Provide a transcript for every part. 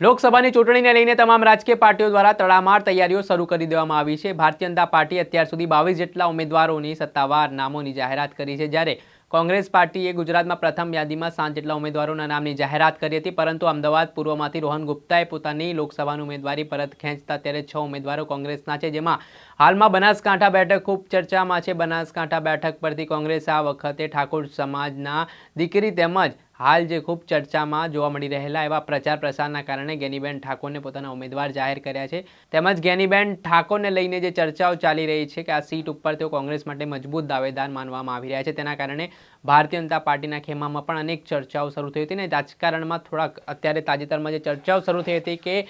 લોકસભાની ચૂંટણીને લઈને તમામ રાજકીય પાર્ટીઓ દ્વારા તડામાર તૈયારીઓ શરૂ કરી દેવામાં આવી છે. ભારતીય જનતા પાર્ટી અત્યાર સુધી બાવીસ જેટલા ઉમેદવારોની સત્તાવાર નામોની જાહેરાત કરી છે. જ્યારે કોંગ્રેસ પાર્ટીએ ગુજરાતમાં પ્રથમ યાદીમાં સાત જેટલા ઉમેદવારોના નામની જાહેરાત કરી હતી, પરંતુ અમદાવાદ પૂર્વમાંથી રોહન ગુપ્તાએ પોતાની લોકસભાની ઉમેદવારી પરત ખેંચતા ત્યારે છ ઉમેદવારો કોંગ્રેસના છે, જેમાં હાલમાં બનાસકાંઠા બેઠક ખૂબ ચર્ચામાં છે. બનાસકાંઠા બેઠક પરથી કોંગ્રેસ આ વખતે ઠાકોર સમાજના દીકરી તેમજ હાલ જે ખૂબ ચર્ચામાં જોવા મળી રહેલા એવા પ્રચાર પ્રસારના કારણે ગેનીબેન ઠાકોરને પોતાના ઉમેદવાર જાહેર કર્યા છે. તેમજ ગેનીબેન ઠાકોરને લઈને જે ચર્ચાઓ ચાલી રહી છે કે આ સીટ ઉપર તેઓ કોંગ્રેસ માટે મજબૂત દાવેદાર માનવામાં આવી રહ્યા છે. તેના કારણે ભારતીય જનતા પાર્ટીના ખેમામાં પણ અનેક ચર્ચાઓ શરૂ થઈ હતી ને રાજકારણમાં થોડાક અત્યારે તાજેતરમાં જે ચર્ચાઓ શરૂ થઈ હતી કે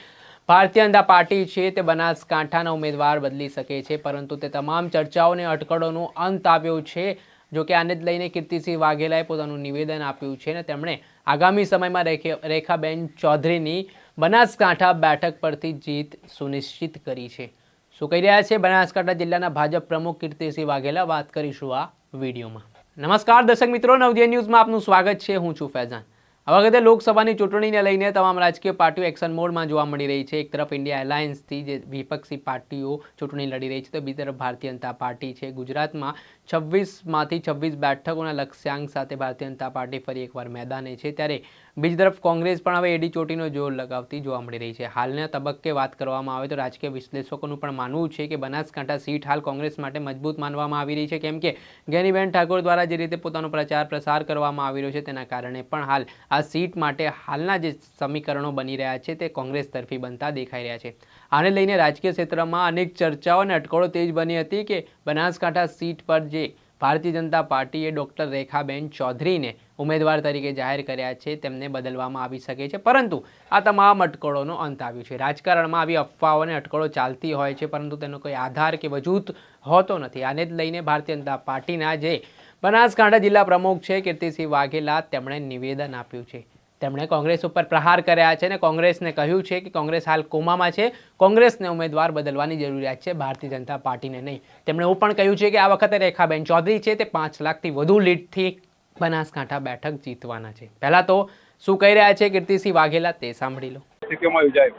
ભારતીય જનતા પાર્ટી છે તે બનાસકાંઠાના ઉમેદવાર બદલી શકે છે, પરંતુ તે તમામ ચર્ચાઓને અટકળોનો અંત આવ્યો છે, જો કે આને જ લઈને કીર્તિસિંહ વાઘેલાએ પોતાનું નિવેદન આપ્યું છે ને તેમણે આગામી સમયમાં રેખે- રેખાબેન ચૌધરીની બનાસકાંઠા બેઠક પરથી જીત સુનિશ્ચિત કરી છે. શું કહી રહ્યા છે? બનાસકાંઠા જિલ્લાના ભાજપ પ્રમુખ કીર્તિસિંહ વાઘેલા, વાત કરીશું આ વિડીયોમાં. નમસ્કાર દર્શક મિત્રો નવજે ન્યૂઝમાં આપનું સ્વાગત છે. હું છું ફૈઝાન. આ વખતે લોકસભાની ચૂંટણીને લઈને તમામ રાજકીય પાર્ટીઓ એક્શન મોડમાં જોવા મળી રહી છે. એક તરફ ઇન્ડિયા એલાયન્સથી જે વિપક્ષી પાર્ટીઓ ચૂંટણી લડી રહી છે, તો બીજી તરફ ભારતીય જનતા પાર્ટી છે. ગુજરાતમાં છવ્વીસમાંથી છવ્વીસ બેઠકોના લક્ષ્યાંક સાથે ભારતીય જનતા પાર્ટી ફરી એકવાર મેદાને છે. ત્યારે બીજી તરફ કોંગ્રેસ પણ હવે એડી ચોટીનો જોર લગાવતી જોવા મળી રહી છે. હાલના તબક્કે વાત કરવામાં આવે તો રાજકીય વિશ્લેષકોનું પણ માનવું છે કે બનાસકાંઠા સીટ હાલ કોંગ્રેસ માટે મજબૂત માનવામાં આવી રહી છે. કેમ કે ગેનીબેન ઠાકોર દ્વારા જે રીતે પોતાનો પ્રચાર પ્રસાર કરવામાં આવી રહ્યો છે તેના કારણે પણ હાલ આ સીટ માટે હાલના જે સમીકરણો બની રહ્યા છે તે કોંગ્રેસ તરફી બનતા દેખાઈ રહ્યા છે. આને લઈને રાજકીય ક્ષેત્રમાં અનેક ચર્ચાઓ અને અટકળો તેજ બની હતી કે બનાસકાંઠા સીટ પર જે ભારતીય જનતા પાર્ટીએ ડૉક્ટર રેખાબેન ચૌધરીને ઉમેદવાર તરીકે જાહેર કર્યા છે. તેમને બદલવામાં આવી શકે છે. પરંતુ આ તમામ અટકળોનો અંત આવ્યો છે. રાજકારણમાં આવી અફવાઓ અને અટકળો ચાલતી હોય છે, પરંતુ તેનો કોઈ આધાર કે વજૂદ હોતો નથી. આને જ લઈને ભારતીય જનતા પાર્ટીના જે બનાસકાંઠા જિલ્લા પ્રમુખ છે, કીર્તિસિંહ વાઘેલા તેમણે નિવેદન આપ્યું છે. તેમણે કોંગ્રેસ ઉપર પ્રહાર કર્યા છે અને કોંગ્રેસને કહ્યું છે કે કોંગ્રેસ હાલ કોમામાં છે. કોંગ્રેસને ઉમેદવાર બદલવાની જરૂરિયાત છે, ભારતીય જનતા પાર્ટીને નહીં. તેમણે એવું પણ કહ્યું છે કે આ વખતે રેખાબેન ચૌધરી છે તે પાંચ લાખથી વધુ લીડથી બનાસકાંઠા બેઠક જીતવાના છે. પહેલાં તો શું કહી રહ્યા છે કીર્તિસિંહ વાઘેલા તે સાંભળી લો. યોજાયો.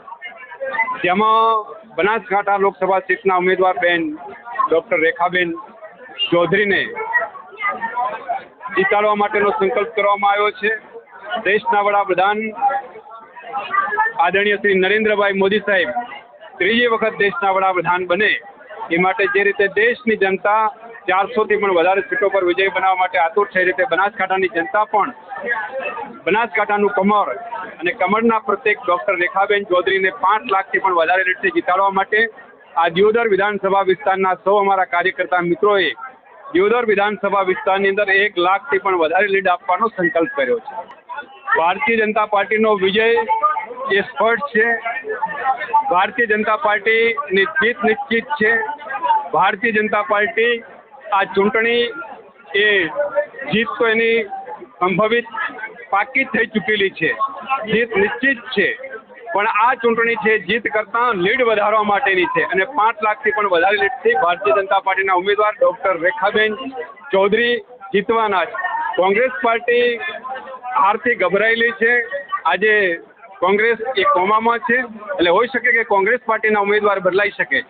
જેમાં બનાસકાંઠા લોકસભા સીટના ઉમેદવાર બેન ડૉક્ટર રેખાબેન ચૌધરીને જીતાડવા માટેનો સંકલ્પ કરવામાં આવ્યો છે. દેશના વડાપ્રધાન આદરણીય શ્રી નરેન્દ્રભાઈ મોદી સાહેબ ત્રીજી વખત દેશના વડાપ્રધાન બને. એ માટે જે રીતે દેશની જનતા ચારસોથી પણ વધારે સીટો પર વિજય બનાવવા માટે આતુર છે રીતે બનાસકાંઠાની જનતા પણ બનાસકાંઠાનું કમર અને કમરના પ્રત્યેક ડોક્ટર રેખાબેન ચૌધરીને પાંચ લાખથી પણ વધારે લીટથી જીતાડવા માટે આ દિયોદર વિધાનસભા વિસ્તારના સૌ અમારા કાર્યકર્તા મિત્રોએ દિયોદર વિધાનસભા વિસ્તારની અંદર એક લાખથી પણ વધારે લીડ આપવાનો સંકલ્પ કર્યો છે. ભારતીય જનતા પાર્ટીનો વિજય એ સ્પષ્ટ છે. ભારતીય જનતા પાર્ટીની જીત નિશ્ચિત છે. ભારતીય જનતા પાર્ટી આ ચૂંટણી એ જીત તો એની સંભવિત પાકી થઈ ચૂકેલી છે. જીત નિશ્ચિત છે. પણ આ ચૂંટણી છે જીત કરતાં લીડ વધારવા માટેની છે અને પાંચ લાખથી પણ વધારે લીડથી ભારતીય જનતા પાર્ટીના ઉમેદવાર ડૉક્ટર રેખાબેન ચૌધરી જીતવાના છે. કોંગ્રેસ પાર્ટી હારથી ગભરાયેલી છે. આજે કોંગ્રેસ એ કોમામાં છે. એટલે હોઈ શકે કે કોંગ્રેસ પાર્ટીના ઉમેદવાર બદલાઈ શકે છે.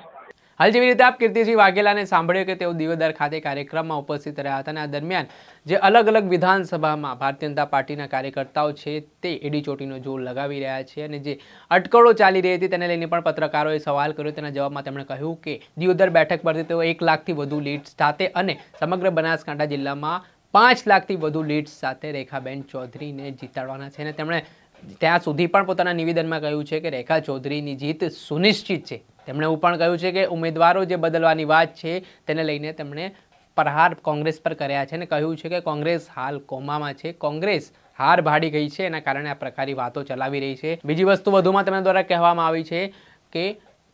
હાલ જેવી રીતે આપ કીર્તિસિંહ વાઘેલાને સાંભળ્યું કે તેઓ દિવદર ખાતે કાર્યક્રમમાં ઉપસ્થિત રહ્યા હતા અને આ દરમિયાન જે અલગ અલગ વિધાનસભામાં ભારતીય જનતા પાર્ટીના કાર્યકર્તાઓ છે તે એડી ચોટીનો જોર લગાવી રહ્યા છે અને જે અટકળો ચાલી રહી હતી તેને લઈને પણ પત્રકારોએ સવાલ કર્યો. તેના જવાબમાં તેમણે કહ્યું કે દિયોદર બેઠક પરથી તેઓ એક લાખથી વધુ લીડ્સ સાથે અને સમગ્ર બનાસકાંઠા જિલ્લામાં પાંચ લાખથી વધુ લીડ્સ સાથે રેખાબેન ચૌધરીને જીતાડવાના છે. અને તેમણે ત્યાં સુધી પણ પોતાના નિવેદનમાં કહ્યું છે કે રેખા ચૌધરીની જીત સુનિશ્ચિત છે. તેમણે એવું પણ કહ્યું છે કે ઉમેદવારો જે બદલવાની વાત છે તેને લઈને તેમણે પ્રહાર કોંગ્રેસ પર કર્યા છે અને કહ્યું છે કે કોંગ્રેસ હાલ કોમામાં છે. કોંગ્રેસ હાર ભાડી ગઈ છે, એના કારણે આ પ્રકારની વાતો ચલાવી રહી છે. બીજી વસ્તુ વધુમાં તેમના દ્વારા કહેવામાં આવી છે કે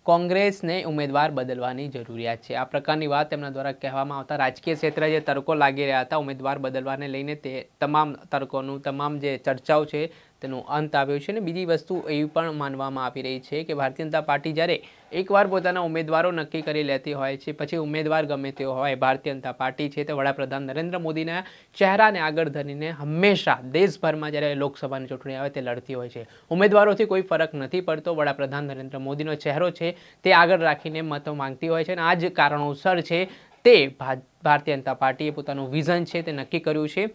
કોંગ્રેસને ઉમેદવાર બદલવાની જરૂરિયાત છે. આ પ્રકારની વાત તેમના દ્વારા કહેવામાં આવતા રાજકીય ક્ષેત્રે જે તર્કો લાગી રહ્યા હતા, ઉમેદવાર બદલવાને લઈને તે તમામ તર્કોનું, તમામ જે ચર્ચાઓ છે તેનો અંત આવ્યો છે અને બીજી વસ્તુ એવી પણ માનવામાં આવી રહી છે કે ભારતીય જનતા પાર્ટી જ્યારે એકવાર પોતાના ઉમેદવારો નક્કી કરી લેતી હોય છે, પછી ઉમેદવાર ગમે તેઓ હોય, ભારતીય જનતા પાર્ટી છે તે વડાપ્રધાન નરેન્દ્ર મોદીના ચહેરાને આગળ ધરીને હંમેશા દેશભરમાં જ્યારે લોકસભાની ચૂંટણી આવે તે લડતી હોય છે. ઉમેદવારોથી કોઈ ફરક નથી પડતો, વડાપ્રધાન નરેન્દ્ર મોદીનો ચહેરો છે તે આગળ રાખીને મતો માંગતી હોય છે અને આ જ કારણોસર છે તે ભારતીય જનતા પાર્ટીએ પોતાનું વિઝન છે તે નક્કી કર્યું છે.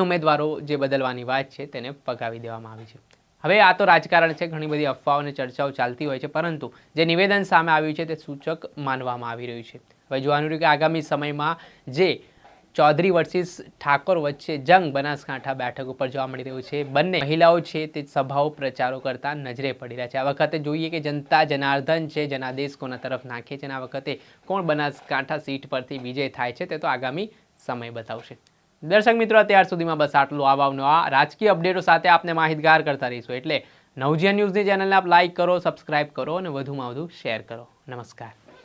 ઉમેદવારો જે બદલવાની વાત છે તેને પગાવી દેવામાં આવી છે. હવે આ તો રાજકારણ છે, ઘણી બધી અફવાઓ અને ચર્ચાઓ ચાલતી હોય છે, પરંતુ જે નિવેદન સામે આવ્યું છે તે સૂચક માનવામાં આવી રહ્યું છે. હવે જોવાનું રહ્યું કે આગામી સમયમાં જે ચૌધરી વર્સિસ ઠાકોર વચ્ચે જંગ બનાસકાંઠા બેઠક ઉપર જોવા મળી રહ્યું છે, બંને મહિલાઓ છે તે સભાઓ પ્રચારો કરતા નજરે પડી રહ્યા છે. આ વખતે જોઈએ કે જનતા જનાર્દન છે, જનાદેશ કોના તરફ નાખે છે અને આ વખતે કોણ બનાસકાંઠા સીટ પરથી વિજય થાય છે તે તો આગામી સમય બતાવશે. દર્શક મિત્રો, અત્યાર સુધીમાં બસ આટલું. આવવાનું આ રાજકીય અપડેટો સાથે આપને માહિતગાર કરતા રહીશું. એટલે નવજીવન ન્યૂઝની ચેનલને આપ લાઈક કરો સબસ્ક્રાઇબ કરો અને વધુમાં વધુ શેર કરો. નમસ્કાર.